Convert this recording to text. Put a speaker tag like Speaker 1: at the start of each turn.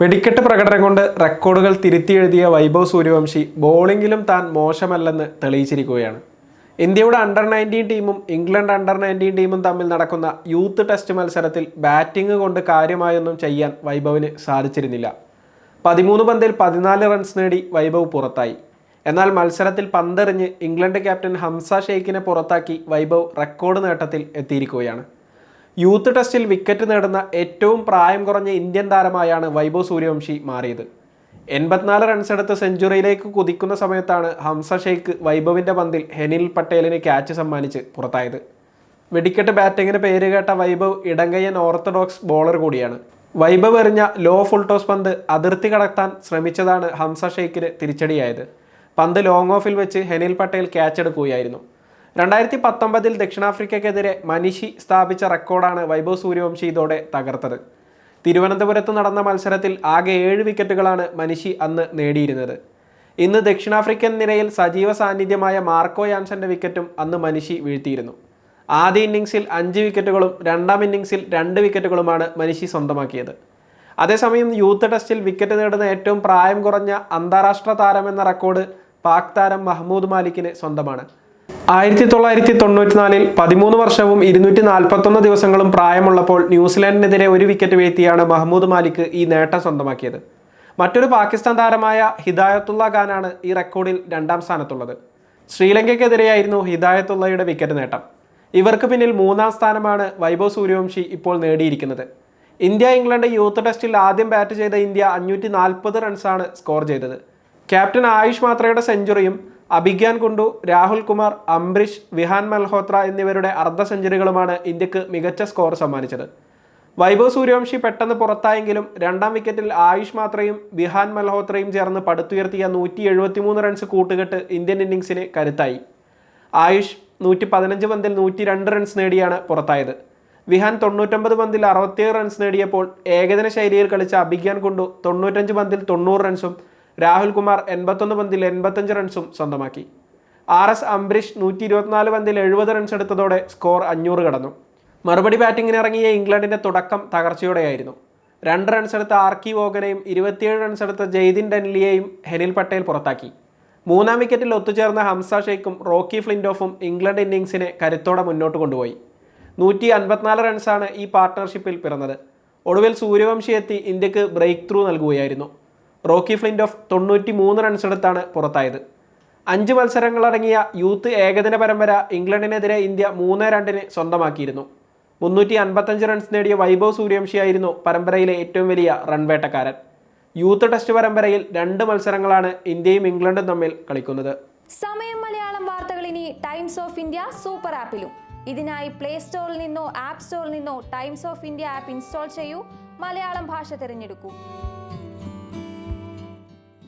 Speaker 1: വെടിക്കെട്ട് പ്രകടനം കൊണ്ട് റെക്കോർഡുകൾ തിരുത്തിയെഴുതിയ വൈഭവ് സൂര്യവംശി ബോളിംഗിലും താൻ മോശമല്ലെന്ന് തെളിയിച്ചിരിക്കുകയാണ്. ഇന്ത്യയുടെ അണ്ടർ നയന്റീൻ ടീമും ഇംഗ്ലണ്ട് അണ്ടർ നയന്റീൻ ടീമും തമ്മിൽ നടക്കുന്ന യൂത്ത് ടെസ്റ്റ് മത്സരത്തിൽ ബാറ്റിംഗ് കൊണ്ട് കാര്യമായൊന്നും ചെയ്യാൻ വൈഭവിന് സാധിച്ചിരുന്നില്ല. പതിമൂന്ന് പന്തിൽ പതിനാല് റൺസ് നേടി വൈഭവ് പുറത്തായി. എന്നാൽ മത്സരത്തിൽ പന്തെറിഞ്ഞ് ഇംഗ്ലണ്ട് ക്യാപ്റ്റൻ ഹംസ ഷെയ്ഖിനെ പുറത്താക്കി വൈഭവ് റെക്കോർഡ് നേട്ടത്തിൽ എത്തിയിരിക്കുകയാണ്. യൂത്ത് ടെസ്റ്റിൽ വിക്കറ്റ് നേടുന്ന ഏറ്റവും പ്രായം കുറഞ്ഞ ഇന്ത്യൻ താരമായാണ് വൈഭവ് സൂര്യവംശി മാറിയത്. എൺപത്തിനാല് റൺസ് എടുത്ത് സെഞ്ചുറിയിലേക്ക് കുതിക്കുന്ന സമയത്താണ് ഹംസ ഷെയ്ഖ് വൈഭവിന്റെ പന്തിൽ ഹെനിൽ പട്ടേലിന് ക്യാച്ച് സമ്മാനിച്ച് പുറത്തായത്. വെടിക്കെട്ട് ബാറ്റിങ്ങിന് പേര് കേട്ട വൈഭവ് ഇടങ്കയ്യൻ ഓർത്തഡോക്സ് ബോളർ കൂടിയാണ്. വൈഭവ് എറിഞ്ഞ ലോ ഫുൾ ടോസ് പന്ത് അതിർത്തി കടത്താൻ ശ്രമിച്ചതാണ് ഹംസ ഷെയ്ഖിന് തിരിച്ചടിയായത്. പന്ത് ലോങ് ഓഫിൽ വെച്ച് ഹെനിൽ പട്ടേൽ ക്യാച്ച് എടുക്കുകയായിരുന്നു. രണ്ടായിരത്തി പത്തൊമ്പതിൽ ദക്ഷിണാഫ്രിക്കയ്ക്കെതിരെ മനിഷി സ്ഥാപിച്ച റെക്കോർഡാണ് വൈഭവ് സൂര്യവംശി ഇതോടെ തകർത്തത്. തിരുവനന്തപുരത്ത് നടന്ന മത്സരത്തിൽ ആകെ ഏഴ് വിക്കറ്റുകളാണ് മനിഷി അന്ന് നേടിയിരുന്നത്. ഇന്ന് ദക്ഷിണാഫ്രിക്കൻ നിരയിൽ സജീവ സാന്നിധ്യമായ മാർക്കോ യാൻസന്റെ വിക്കറ്റും അന്ന് മനിഷി വീഴ്ത്തിയിരുന്നു. ആദ്യ ഇന്നിംഗ്സിൽ അഞ്ച് വിക്കറ്റുകളും രണ്ടാം ഇന്നിംഗ്സിൽ രണ്ട് വിക്കറ്റുകളുമാണ് മനിഷി സ്വന്തമാക്കിയത്. അതേസമയം യൂത്ത് ടെസ്റ്റിൽ വിക്കറ്റ് നേടുന്ന ഏറ്റവും പ്രായം കുറഞ്ഞ അന്താരാഷ്ട്ര താരം എന്ന റെക്കോർഡ് പാക് താരം മഹ്മൂദ് മാലിക്കിന് സ്വന്തമാണ്. ആയിരത്തി തൊള്ളായിരത്തി തൊണ്ണൂറ്റിനാലിൽ പതിമൂന്ന് വർഷവും ഇരുന്നൂറ്റി നാൽപ്പത്തൊന്ന് ദിവസങ്ങളും പ്രായമുള്ളപ്പോൾ ന്യൂസിലാൻഡിനെതിരെ ഒരു വിക്കറ്റ് വീഴ്ത്തിയാണ് മഹമ്മൂദ് മാലിക് ഈ നേട്ടം സ്വന്തമാക്കിയത്. മറ്റൊരു പാകിസ്ഥാൻ താരമായ ഹിദായത്തുള്ള ഖാനാണ് ഈ റെക്കോർഡിൽ രണ്ടാം സ്ഥാനത്തുള്ളത്. ശ്രീലങ്കയ്ക്കെതിരെയായിരുന്നു ഹിദായത്തുള്ളയുടെ വിക്കറ്റ് നേട്ടം. ഇവർക്ക് പിന്നിൽ മൂന്നാം സ്ഥാനമാണ് വൈഭവ് സൂര്യവംശി ഇപ്പോൾ നേടിയിരിക്കുന്നത്. ഇന്ത്യ ഇംഗ്ലണ്ട് യൂത്ത് ടെസ്റ്റിൽ ആദ്യം ബാറ്റ് ചെയ്ത ഇന്ത്യ അഞ്ഞൂറ്റി റൺസാണ് സ്കോർ ചെയ്തത്. ക്യാപ്റ്റൻ ആയുഷ് മാത്രയുടെ സെഞ്ചുറിയും അഭിഗ്യാൻ കുണ്ടു രാഹുൽ കുമാർ അംബരീഷ് വിഹാൻ മൽഹോത്ര എന്നിവരുടെ അർദ്ധ സെഞ്ചുറികളുമാണ് ഇന്ത്യയ്ക്ക് മികച്ച സ്കോർ സമ്മാനിച്ചത്. വൈഭവ് സൂര്യവംശി പെട്ടെന്ന് പുറത്തായെങ്കിലും രണ്ടാം വിക്കറ്റിൽ ആയുഷ് മാത്രയും വിഹാൻ മൽഹോത്രയും ചേർന്ന് പടുത്തുയർത്തിയ നൂറ്റി എഴുപത്തിമൂന്ന് റൺസ് കൂട്ടുകെട്ട് ഇന്ത്യൻ ഇന്നിംഗ്സിന് കരുത്തായി. ആയുഷ് നൂറ്റി പതിനഞ്ച് പന്തിൽ നൂറ്റി രണ്ട് റൺസ് നേടിയാണ് പുറത്തായത്. വിഹാൻ തൊണ്ണൂറ്റൊമ്പത് പന്തിൽ അറുപത്തിയേഴ് റൺസ് നേടിയപ്പോൾ ഏകദിന ശൈലിയിൽ കളിച്ച അഭിഗ്യാൻ കുണ്ടു തൊണ്ണൂറ്റഞ്ച് പന്തിൽ തൊണ്ണൂറ് റൺസും രാഹുൽ കുമാർ എൺപത്തൊന്ന് പന്തിൽ എൺപത്തഞ്ച് റൺസും സ്വന്തമാക്കി. ആർ എസ് അംബരീഷ് നൂറ്റി ഇരുപത്തിനാല് പന്തിൽ എഴുപത് റൺസ് എടുത്തതോടെ സ്കോർ അഞ്ഞൂറ് കടന്നു. മറുപടി ബാറ്റിങ്ങിന് ഇറങ്ങിയ ഇംഗ്ലണ്ടിന്റെ തുടക്കം തകർച്ചയോടെയായിരുന്നു. രണ്ട് റൺസ് എടുത്ത ആർ കി വോഗനെയും ഇരുപത്തിയേഴ് റൺസ് എടുത്ത ജെയ്ദിൻ ഡൻലിയെയും ഹെനിൽ പട്ടേൽ പുറത്താക്കി. മൂന്നാം വിക്കറ്റിൽ ഒത്തുചേർന്ന ഹംസ ഷെയ്ക്കും റോക്കി ഫ്ലിൻഡോഫും ഇംഗ്ലണ്ട് ഇന്നിംഗ്സിനെ കരുത്തോടെ മുന്നോട്ട് കൊണ്ടുപോയി. നൂറ്റി അൻപത്തിനാല് റൺസാണ് ഈ പാർട്ട്ണർഷിപ്പിൽ പിറന്നത്. ഒടുവിൽ സൂര്യവംശി എത്തി ഇന്ത്യയ്ക്ക് ബ്രേക്ക് ത്രൂ നൽകുകയായിരുന്നു. റോക്കി ഫ്ലിൻഡോഫ് തൊണ്ണൂറ്റി മൂന്ന് റൺസെടുത്താണ് പുറത്തായത്. അഞ്ച് മത്സരങ്ങളടങ്ങിയ യൂത്ത് ഏകദിന പരമ്പര ഇംഗ്ലണ്ടിനെതിരെ ഇന്ത്യ മൂന്ന് രണ്ടിന് സ്വന്തമാക്കിയിരുന്നു. മുന്നൂറ്റി അൻപത്തഞ്ച് റൺസ് നേടിയ വൈഭവ് സൂര്യവംശിയായിരുന്നു പരമ്പരയിലെ ഏറ്റവും വലിയ റൺവേട്ടക്കാരൻ യൂത്ത് ടെസ്റ്റ് പരമ്പരയിൽ രണ്ട് മത്സരങ്ങളാണ് ഇന്ത്യയും ഇംഗ്ലണ്ടും തമ്മിൽ കളിക്കുന്നത്.
Speaker 2: സമയം മലയാളം വാർത്തകൾ ഇനി ടൈംസ് ഓഫ് ഇന്ത്യ സൂപ്പർ ആപ്പിലും. ഇതിനായി പ്ലേ സ്റ്റോറിൽ നിന്നോ ആപ്പ് സ്റ്റോറിൽ നിന്നോ Times of India app install ചെയ്യൂ. മലയാളം ഭാഷ തിരഞ്ഞെടുക്കൂ.